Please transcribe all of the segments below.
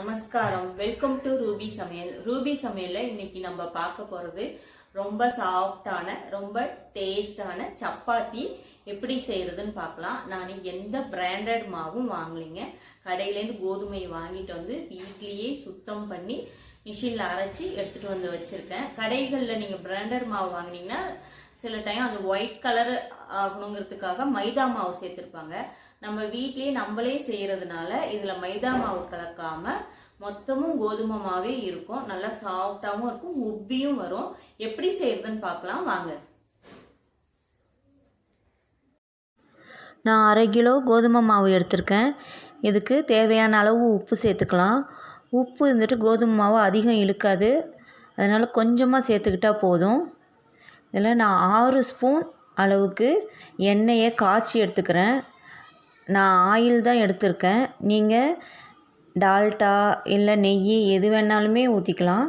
நமஸ்காரம். Welcome to Ruby சமையல். Ruby சமையல்ல இன்னைக்கு நம்ம பார்க்க போறது ரொம்ப சாஃப்டான ரொம்ப டேஸ்டான சப்பாத்தி எப்படி செய்யறதுன்னு பார்க்கலாம். நான் எந்த பிராண்டட் மாவும் வாங்கலைங்க. கடையிலேருந்து கோதுமை வாங்கிட்டு வந்து வீட்லேயே சுத்தம் பண்ணி மிஷினில் அரைச்சி எடுத்துட்டு வந்து வச்சிருக்கேன். கடைகளில் நீங்கள் பிராண்டட் மாவு வாங்குனீங்கன்னா சில டைம் அது ஒயிட் கலர் ஆகணுங்கிறதுக்காக மைதா மாவு சேர்த்துருப்பாங்க. நம்ம வீட்லயே நம்மளே செய்யறதுனால இதுல மைதா மாவு கலக்காம மொத்தமும் கோதுமை மாவே இருக்கும். நல்லா சாஃப்டாவும் இருக்கும். உப்பியும் வரும். எப்படி செய்யறதுன்னு பார்க்கலாம். வாங்க. நான் அரை கிலோ கோதுமை மாவு எடுத்திருக்கேன். இதுக்கு தேவையான அளவு உப்பு சேர்த்துக்கலாம். உப்பு இருந்துட்டு கோதுமை மாவு அதிகம் இழுக்காது. அதனால் கொஞ்சமாக சேர்த்துக்கிட்டால் போதும். இதில் நான் ஆறு ஸ்பூன் அளவுக்கு எண்ணெயை காய்ச்சி எடுத்துக்கிறேன். நான் ஆயில் தான் எடுத்திருக்கேன். நீங்கள் டால்டா இல்லை நெய் எது வேணாலுமே ஊற்றிக்கலாம்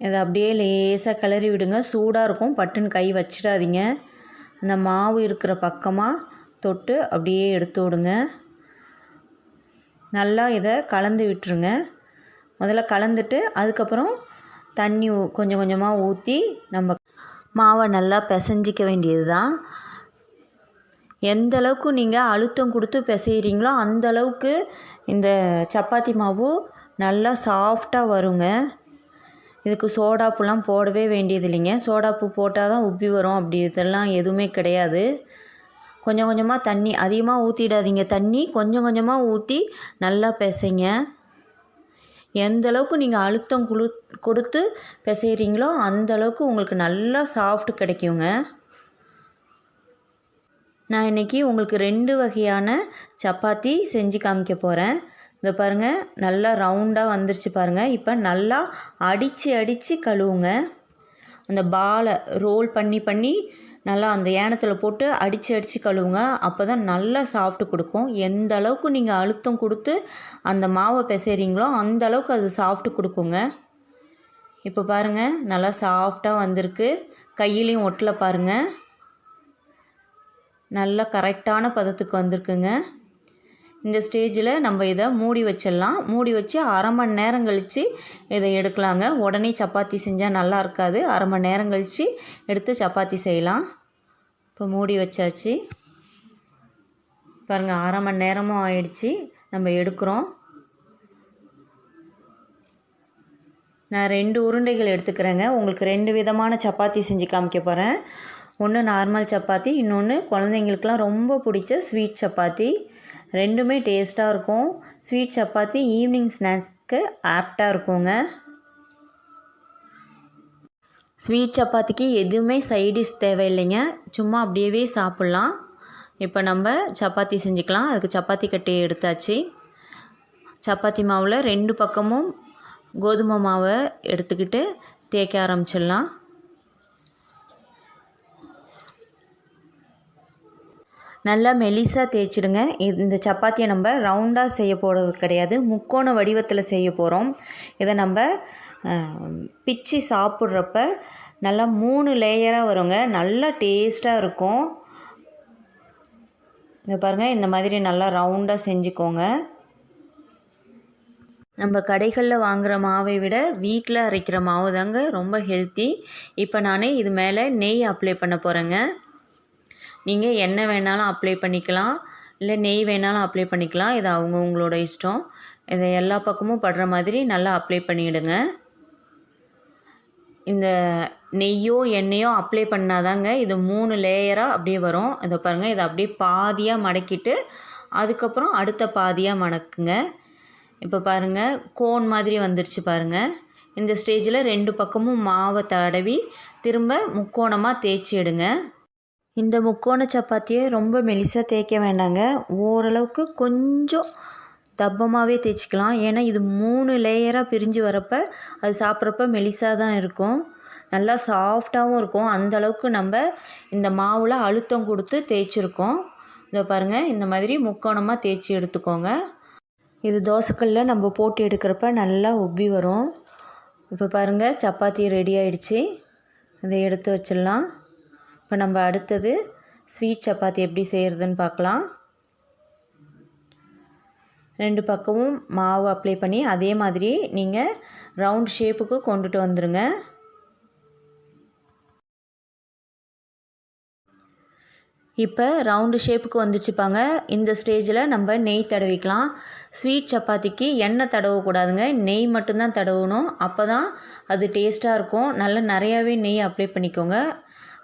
இதை அப்படியே லேசாக கிளறி விடுங்க. சூடாக இருக்கும். பட்டுன்னு கை வச்சிடாதீங்க. அந்த மாவு இருக்கிற பக்கமாக தொட்டு அப்படியே எடுத்து விடுங்க. நல்லா இதை கலந்து விட்டுருங்க. முதல்ல கலந்துட்டு அதுக்கப்புறம் தண்ணி கொஞ்சம் கொஞ்சமாக ஊற்றி நம்ம மாவை நல்லா பிசைஞ்சிக்க வேண்டியது தான் எந்த அளவுக்கு நீங்கள் அழுத்தம் கொடுத்து பிசைகிறீங்களோ அந்த அளவுக்கு இந்த சப்பாத்தி மாவு நல்லா சாஃப்டாக வருங்க. இதுக்கு சோடாப்புலாம் போடவே வேண்டியது இல்லைங்க. சோடாப்பு போட்டால் தான் உப்பி வரும். அப்படி இதெல்லாம் எதுவுமே கிடையாது. கொஞ்சம் கொஞ்சமாக தண்ணி அதிகமாக ஊற்றிடாதீங்க தண்ணி கொஞ்சம் கொஞ்சமாக ஊற்றி நல்லா பிசைங்க. எந்த அளவுக்கு நீங்கள் அழுத்தம் குழு கொடுத்து பிசைகிறீங்களோ அந்த அளவுக்கு உங்களுக்கு நல்லா சாஃப்ட் கிடைக்குங்க. நான் இன்றைக்கி உங்களுக்கு ரெண்டு வகையான சப்பாத்தி செஞ்சு காமிக்க போகிறேன் இதை பாருங்கள் நல்லா ரவுண்டாக வந்துருச்சு பாருங்கள் இப்போ நல்லா அடித்து அடித்து கழுவுங்க. அந்த பாலை ரோல் பண்ணி பண்ணி நல்லா அந்த ஏனத்தில் போட்டு அடித்து அடித்து கழுவுங்க. அப்போ தான் நல்லா சாஃப்ட் கொடுக்கும். எந்த அளவுக்கு நீங்கள் அழுத்தம் கொடுத்து அந்த மாவை பிசைறீங்களோ அந்த அளவுக்கு அது சாஃப்ட் கொடுக்குங்க. இப்போ பாருங்கள் நல்லா சாஃப்டாக வந்திருக்கு. கையிலையும் ஒட்டல பாருங்கள் நல்லா கரெக்டான பதத்துக்கு வந்திருக்குங்க. இந்த ஸ்டேஜில் நம்ம இதை மூடி வச்சிடலாம். மூடி வச்சு அரை மணி நேரம் கழித்து இதை எடுக்கலாங்க. உடனே சப்பாத்தி செஞ்சால் நல்லா இருக்காது. அரை மணி நேரம் கழித்து எடுத்து சப்பாத்தி செய்யலாம். இப்போ மூடி வச்சாச்சு. பாருங்கள் அரை மணி நேரமும் ஆயிடுச்சு. நம்ம எடுக்கிறோம். நான் ரெண்டு உருண்டைகள் எடுத்துக்கிறேங்க. உங்களுக்கு ரெண்டு விதமான சப்பாத்தி செஞ்சு காமிக்க போகிறேன் ஒன்று நார்மல் சப்பாத்தி இன்னொன்று குழந்தைங்களுக்குலாம் ரொம்ப பிடிச்ச ஸ்வீட் சப்பாத்தி. ரெண்டுமே டேஸ்ட்டாக இருக்கும். ஸ்வீட் சப்பாத்தி ஈவினிங் ஸ்நாக்ஸ்க்கு ஆப்டாக இருக்குங்க. ஸ்வீட் சப்பாத்திக்கு எதுவுமே சைடிஷ் தேவையில்லைங்க. சும்மா அப்படியே சாப்பிட்லாம். இப்போ நம்ம சப்பாத்தி செஞ்சுக்கலாம். அதுக்கு சப்பாத்தி கட்டி எடுத்தாச்சு. சப்பாத்தி மாவில் ரெண்டு பக்கமும் கோதுமை மாவை எடுத்துக்கிட்டு தேய்க்க ஆரம்பிச்சிடலாம். நல்லா மெலிசாக தேய்ச்சிடுங்க. இந்த சப்பாத்தியை நம்ம ரவுண்டாக செய்ய போகிறது கிடையாது. முக்கோண வடிவத்தில் செய்ய போகிறோம் இதை நம்ம பிச்சு சாப்பிட்றப்ப நல்லா மூணு லேயராக வருங்க. நல்லா டேஸ்ட்டாக இருக்கும். இதை பாருங்கள் இந்த மாதிரி நல்லா ரவுண்டாக செஞ்சுக்கோங்க. நம்ம கடைகளில் வாங்குகிற மாவை விட வீட்டில் அரைக்கிற மாவு தாங்க ரொம்ப ஹெல்த்தி இப்போ நான் இது மேலே நெய் அப்ளை பண்ண போகிறேங்க நீங்கள் எண்ணெய் வேணாலும் அப்ளை பண்ணிக்கலாம். இல்லை நெய் வேணாலும் அப்ளை பண்ணிக்கலாம். இது அவங்கவுங்களோட இஷ்டம். இதை எல்லா பக்கமும் படுற மாதிரி நல்லா அப்ளை பண்ணிவிடுங்க இந்த நெய்யோ எண்ணெயோ அப்ளை பண்ணாதாங்க இது மூணு லேயராக அப்படியே வரும். இதை பாருங்கள் இதை அப்படியே பாதியாக மடக்கிட்டு அதுக்கப்புறம் அடுத்த பாதியாக மணக்குங்க இப்போ பாருங்கள் கோன் மாதிரி வந்துருச்சு பாருங்கள் இந்த ஸ்டேஜில் ரெண்டு பக்கமும் மாவை தடவி திரும்ப முக்கோணமாக தேய்ச்சி எடுங்க. இந்த முக்கோண சப்பாத்தியை ரொம்ப மெலிசாக தேய்க்க வேண்டாங்க. ஓரளவுக்கு கொஞ்சம் தப்பமாகவே தேய்ச்சிக்கலாம். ஏன்னா இது மூணு லேயராக பிரிஞ்சு வரப்ப அது சாப்பிட்றப்ப மெலிசாக தான் இருக்கும். நல்லா சாஃப்டாகவும் இருக்கும். அந்த அளவுக்கு நம்ம இந்த மாவில் அழுத்தம் கொடுத்து தேய்ச்சிருக்கோம். இதை பாருங்கள் இந்த மாதிரி முக்கோணமாக தேய்ச்சி எடுத்துக்கோங்க. இது தோசைக்கல்லில் நம்ம போட்டு எடுக்கிறப்ப நல்லா உப்பி வரும். இப்போ பாருங்கள் சப்பாத்தி ரெடி ஆயிடுச்சு. இதை எடுத்து வச்சிடலாம். இப்போ நம்ம அடுத்தது ஸ்வீட் சப்பாத்தி எப்படி செய்கிறதுன்னு பார்க்கலாம். ரெண்டு பக்கமும் மாவு அப்ளை பண்ணி அதே மாதிரி நீங்கள் ரவுண்ட் ஷேப்புக்கு கொண்டுட்டு வந்துடுங்க இப்போ ரவுண்டு ஷேப்புக்கு வந்துச்சுப்பாங்க இந்த ஸ்டேஜில் நம்ம நெய் தடவிக்கலாம். ஸ்வீட் சப்பாத்திக்கு எண்ணெய் தடவக்கூடாதுங்க. நெய் மட்டும்தான் தடவணும். அப்போ தான் அது டேஸ்ட்டாக இருக்கும். நல்லா நிறையாவே நெய் அப்ளை பண்ணிக்கோங்க.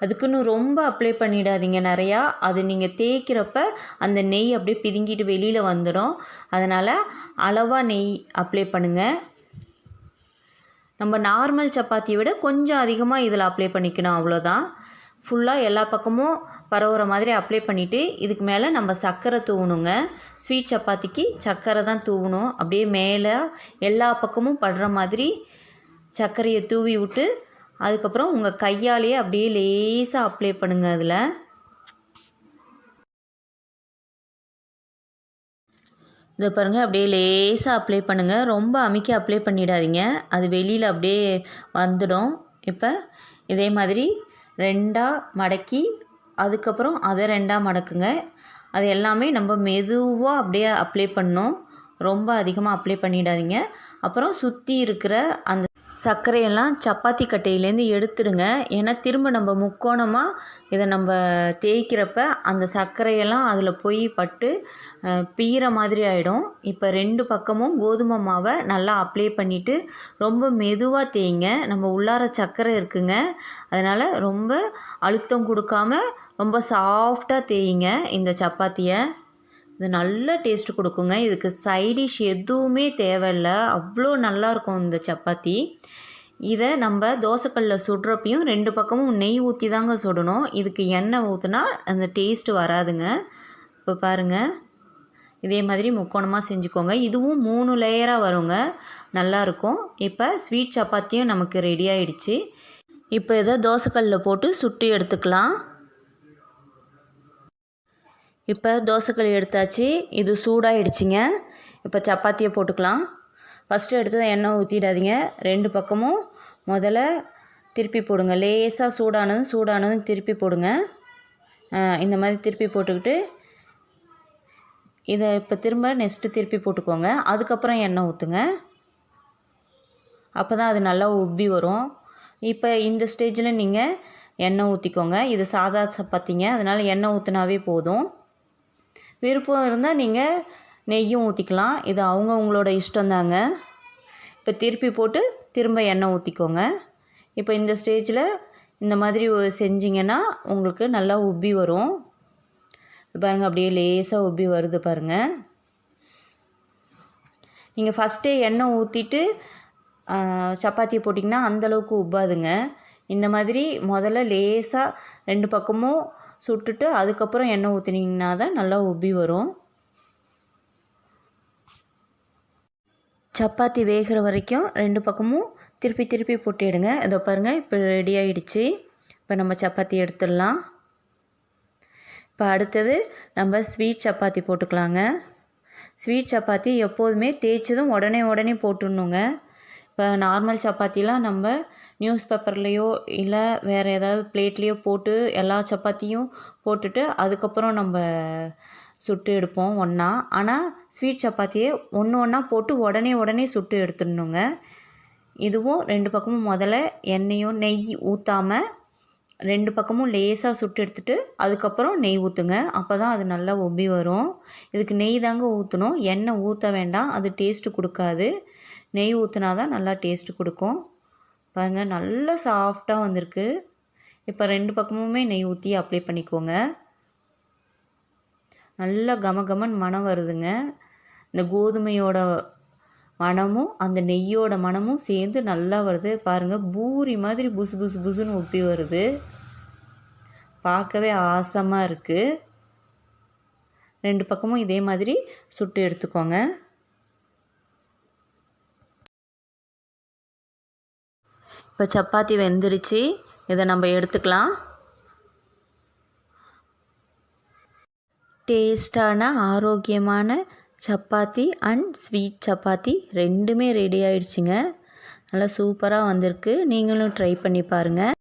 அதுக்குன்னு ரொம்ப அப்ளை பண்ணிடாதீங்க நிறையா. அது நீங்கள் தேய்க்கிறப்ப அந்த நெய் அப்படியே பிதுங்கிட்டு வெளியில் வந்துடும். அதனால் அளவாக நெய் அப்ளை பண்ணுங்கள் நம்ம நார்மல் சப்பாத்தியை விட கொஞ்சம் அதிகமாக இதில் அப்ளை பண்ணிக்கணும் அவ்வளோதான். ஃபுல்லாக எல்லா பக்கமும் பரவுற மாதிரி அப்ளை பண்ணிவிட்டு இதுக்கு மேலே நம்ம சர்க்கரை தூவணுங்க. ஸ்வீட் சப்பாத்திக்கு சர்க்கரை தான் தூவணும். அப்படியே மேலே எல்லா பக்கமும் படுற மாதிரி சர்க்கரையை தூவி விட்டு அதுக்கப்புறம் உங்கள் கையாலேயே அப்படியே லேசாக அப்ளை பண்ணுங்கள் அதில். இதை பாருங்கள் அப்படியே லேசாக அப்ளை பண்ணுங்கள் ரொம்ப அமைக்க அப்ளை பண்ணிடாதீங்க. அது வெளியில் அப்படியே வந்துடும். இப்போ இதே மாதிரி ரெண்டாக மடக்கி அதுக்கப்புறம் அதை ரெண்டாக மடக்குங்க. அது எல்லாமே நம்ம மெதுவாக அப்படியே அப்ளை பண்ணோம் ரொம்ப அதிகமாக அப்ளை பண்ணிடாதீங்க. அப்புறம் சுற்றி இருக்கிற அந்த சர்க்கரையெல்லாம் சப்பாத்தி கட்டையிலேருந்து எடுத்துடுங்க. ஏன்னா திரும்ப நம்ம முக்கோணமாக இதை நம்ம தேய்க்கிறப்ப அந்த சர்க்கரையெல்லாம் அதில் போய் பட்டு பீகிற பீற மாதிரி ஆகிடும் இப்போ ரெண்டு பக்கமும் கோதுமை மாவை நல்லா அப்ளை பண்ணிவிட்டு ரொம்ப மெதுவாக தேய்ங்க. நம்ம உள்ளார சர்க்கரை இருக்குங்க. அதனால் ரொம்ப அழுத்தம் கொடுக்காம ரொம்ப சாஃப்டாக தேய்ங்க இந்த சப்பாத்தியை. இது நல்ல டேஸ்ட் கொடுக்குங்க. இதுக்கு சைடிஷ் எதுவுமே தேவையில்ல. அவ்வளோ நல்லாயிருக்கும் இந்த சப்பாத்தி. இதை நம்ம தோசைக்கல்லில் சுடுறப்பையும் ரெண்டு பக்கமும் நெய் ஊற்றி தாங்க சுடணும். இதுக்கு எண்ணெய் ஊற்றினா அந்த டேஸ்ட்டு வராதுங்க. இப்போ பாருங்கள் இதே மாதிரி முக்கோணமாக செஞ்சுக்கோங்க. இதுவும் மூணு லேயராக வருங்க. நல்லாயிருக்கும் இப்போ ஸ்வீட் சப்பாத்தியும் நமக்கு ரெடி ஆயிடுச்சு. இப்போ இதை தோசைக்கல்லில் போட்டு சுட்டு எடுத்துக்கலாம். இப்போ தோசைக்கல் எடுத்தாச்சு. இது சூடாகிடுச்சிங்க இப்போ சப்பாத்தியை போட்டுக்கலாம். ஃபஸ்ட்டு எடுத்து எண்ணெய் ஊற்றிடாதீங்க ரெண்டு பக்கமும் முதல்ல திருப்பி போடுங்க. லேசாக சூடானதும் சூடானதும் திருப்பி போடுங்க. இந்த மாதிரி திருப்பி போட்டுக்கிட்டு இதை இப்போ திரும்ப நெக்ஸ்ட்டு திருப்பி போட்டுக்கோங்க. அதுக்கப்புறம் எண்ணெய் ஊற்றுங்க அப்போ தான் அது நல்லா உப்பி வரும். இப்போ இந்த ஸ்டேஜில் நீங்கள் எண்ணெய் ஊற்றிக்கோங்க இது சாதா சப்பாத்திங்க. அதனால் எண்ணெய் ஊற்றினாவே போதும். விருப்பம் இருந்தால் நீங்கள் நெய்யும் ஊற்றிக்கலாம் இது அவங்க உங்களோட இஷ்டம்தாங்க இப்போ திருப்பி போட்டு திரும்ப எண்ணெய் ஊற்றிக்கோங்க இப்போ இந்த ஸ்டேஜில் இந்த மாதிரி செஞ்சிங்கன்னா உங்களுக்கு நல்லா உப்பி வரும். பாருங்கள் அப்படியே லேசாக உப்பி வருது பாருங்கள் நீங்கள் ஃபஸ்ட்டே எண்ணெய் ஊற்றிட்டு சப்பாத்தியை போட்டிங்கன்னா அந்தளவுக்கு உப்பாதுங்க. இந்த மாதிரி முதல்ல லேசாக ரெண்டு பக்கமும் சுட்டுட்டு அதுக்கப்புறம் எண்ணெய் ஊற்றினீங்கன்னா தான் நல்லா உப்பி வரும். சப்பாத்தி வேகிற வரைக்கும் ரெண்டு பக்கமும் திருப்பி திருப்பி போட்டிடுங்க. இதோ பாருங்கள் இப்போ ரெடி ஆகிடுச்சு இப்போ நம்ம சப்பாத்தி எடுத்துடலாம். இப்போ அடுத்தது நம்ம ஸ்வீட் சப்பாத்தி போட்டுக்கலாங்க. ஸ்வீட் சப்பாத்தி எப்போதுமே தேய்ச்சதும் உடனே உடனே போட்டுடணுங்க. இப்போ நார்மல் சப்பாத்திலாம் நம்ம நியூஸ் பேப்பர்லேயோ இல்லை வேறு ஏதாவது பிளேட்லேயோ போட்டு எல்லா சப்பாத்தியும் போட்டுட்டு அதுக்கப்புறம் நம்ம சுட்டு எடுப்போம் ஒன்றா ஆனால் ஸ்வீட் சப்பாத்தியை ஒன்று ஒன்றா போட்டு உடனே உடனே சுட்டு எடுத்துடணுங்க. இதுவும் ரெண்டு பக்கமும் முதல்ல எண்ணெயும் நெய் ஊற்றாமல் ரெண்டு பக்கமும் லேசாக சுட்டு எடுத்துட்டு அதுக்கப்புறம் நெய் ஊற்றுங்க அப்போ தான் அது நல்லா ஒப்பி வரும். இதுக்கு நெய் தாங்க ஊற்றணும் எண்ணெய் ஊற்ற வேண்டாம். அது டேஸ்ட்டு கொடுக்காது. நெய் ஊற்றினா தான் நல்லா டேஸ்ட்டு கொடுக்கும். பாருங்கள் நல்லா சாஃப்டாக வந்திருக்கு. இப்போ ரெண்டு பக்கமுமே நெய் ஊற்றி அப்ளை பண்ணிக்கோங்க. நல்லா கமகமன் மனம் வருதுங்க. இந்த கோதுமையோட மணமும் அந்த நெய்யோட மணமும் சேர்ந்து நல்லா வருது. பாருங்கள் பூரி மாதிரி புசு புசு புசுன்னு உப்பி வருது. பார்க்கவே ஆசமாக இருக்குது ரெண்டு பக்கமும் இதே மாதிரி சுட்டு எடுத்துக்கோங்க. இப்போ சப்பாத்தி வெந்துருச்சு. இதை நம்ம எடுத்துக்கலாம். டேஸ்டான ஆரோக்கியமான சப்பாத்தி அண்ட் ஸ்வீட் சப்பாத்தி ரெண்டுமே ரெடி ஆயிடுச்சுங்க. நல்லா சூப்பராக வந்திருக்கு. நீங்களும் ட்ரை பண்ணி பாருங்கள்